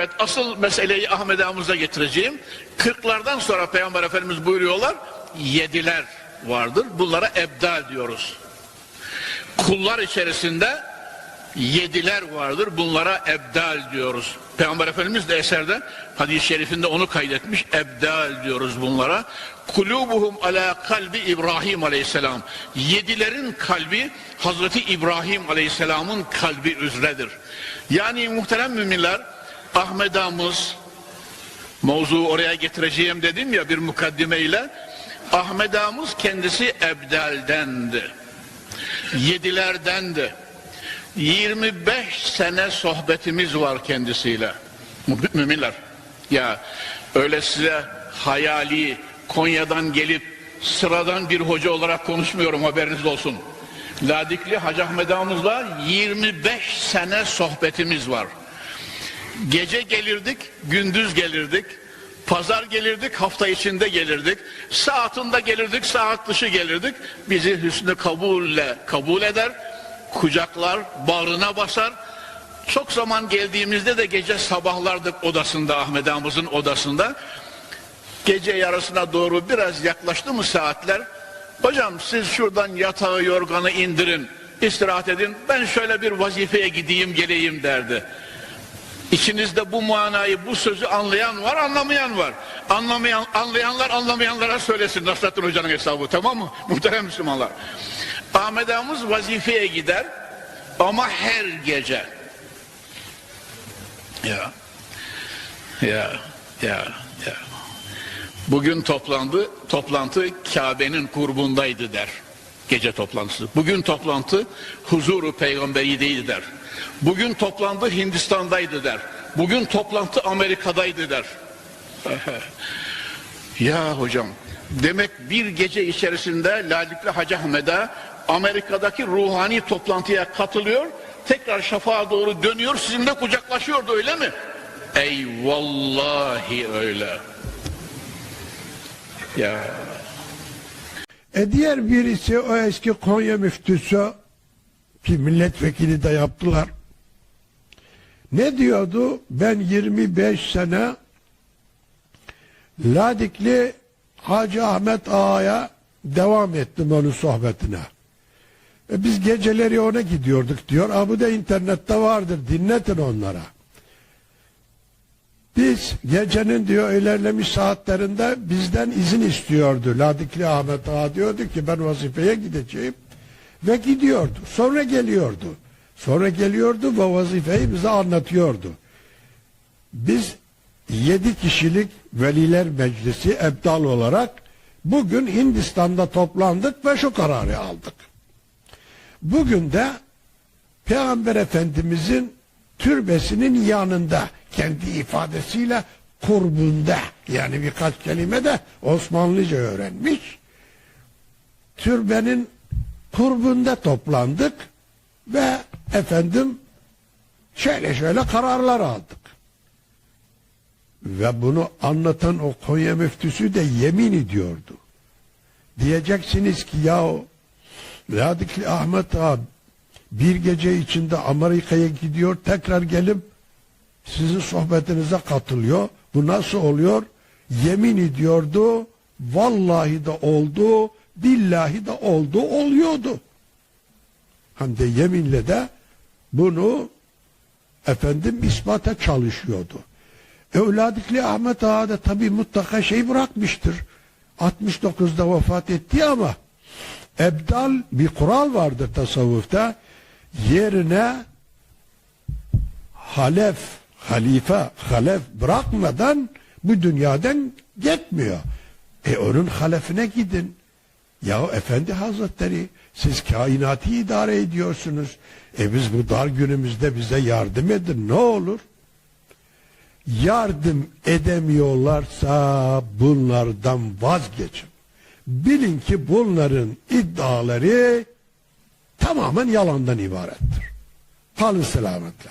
Evet asıl meseleyi Ahmet Ağamız'a getireceğim. Kırklardan sonra Peygamber Efendimiz buyuruyorlar yediler vardır. Bunlara ebdal diyoruz. Kullar içerisinde yediler vardır. Bunlara ebdal diyoruz. Peygamber Efendimiz de eserde hadis-i şerifinde onu kaydetmiş. Ebdal diyoruz bunlara. Kulubuhum ala kalbi İbrahim aleyhisselam. Yedilerin kalbi Hazreti İbrahim aleyhisselamın kalbi üzredir. Yani muhterem müminler Ahmet Ağamız mevzu oraya getireceğim dedim ya bir mukaddimeyle Ahmet Ağamız kendisi ebdeldendi. Yedilerdendi. 25 sene sohbetimiz var kendisiyle. Mü- Müminler. Ya öyle size hayali Konya'dan gelip sıradan bir hoca olarak konuşmuyorum haberiniz olsun. Ladikli Hacı Ahmet Ağamız'la 25 sene sohbetimiz var. Gece gelirdik, gündüz gelirdik. Pazar gelirdik, hafta içinde gelirdik. Saatinde gelirdik, saat dışı gelirdik. Bizi hüsnü kabulle kabul eder. Kucaklar, bağrına basar. Çok zaman geldiğimizde de gece sabahlardık odasında, Ahmet Ağamızın odasında. Gece yarısına doğru biraz yaklaştı mı saatler? Hocam siz şuradan yatağı yorganı indirin, istirahat edin. Ben şöyle bir vazifeye gideyim geleyim derdi. İçinizde bu manayı, bu sözü anlayan var, anlamayan var. Anlamayan, anlayanlar anlamayanlara söylesin Nasrettin Hoca'nın hesabı tamam mı? Muhterem Müslümanlar. Ahmet Ağamız vazifeye gider ama her gece. Ya, ya, ya, ya. Bugün toplandı, toplantı Kabe'nin kurbundaydı der. Gece toplantısı. Bugün toplantı huzuru peygamberiydi der. Bugün toplantı Hindistan'daydı der. Bugün toplantı Amerika'daydı der. ya hocam demek bir gece içerisinde Lalikli Hacı Ahmet'e Amerika'daki ruhani toplantıya katılıyor. Tekrar şafağa doğru dönüyor sizinle kucaklaşıyordu öyle mi? Ey vallahi öyle. Ya E diğer birisi o eski Konya müftüsü ki milletvekili de yaptılar. Ne diyordu? Ben 25 sene Ladikli Hacı Ahmet Ağa'ya devam ettim onun sohbetine. E biz geceleri ona gidiyorduk diyor. Ha bu da internette vardır. Dinletin onlara. Biz gecenin diyor ilerlemiş saatlerinde bizden izin istiyordu. Ladikli Ahmet Ağa diyordu ki ben vazifeye gideceğim. Ve gidiyordu. Sonra geliyordu. Sonra geliyordu ve vazifeyi bize anlatıyordu. Biz yedi kişilik veliler meclisi ebdal olarak bugün Hindistan'da toplandık ve şu kararı aldık. Bugün de Peygamber Efendimizin türbesinin yanında kendi ifadesiyle kurbunda yani birkaç kelime de Osmanlıca öğrenmiş. Türbenin kurbunda toplandık ve efendim şöyle şöyle kararlar aldık. Ve bunu anlatan o Konya müftüsü de yemin ediyordu. Diyeceksiniz ki ya Ladikli Ahmet abi bir gece içinde Amerika'ya gidiyor tekrar gelip sizin sohbetinize katılıyor. Bu nasıl oluyor? Yemin ediyordu. Vallahi de oldu. Billahi de oldu. Oluyordu. Hem de yeminle de bunu efendim ispata çalışıyordu. Evladikli Ahmet Ağa da tabi mutlaka şey bırakmıştır. 69'da vefat etti ama ebdal bir kural vardır tasavvufta. Yerine halef, halife, halef bırakmadan bu dünyadan gitmiyor. E onun halefine gidin. Ya Efendi Hazretleri siz kainatı idare ediyorsunuz. E biz bu dar günümüzde bize yardım edin ne olur? Yardım edemiyorlarsa bunlardan vazgeçin. Bilin ki bunların iddiaları tamamen yalandan ibarettir. Kalın selametle.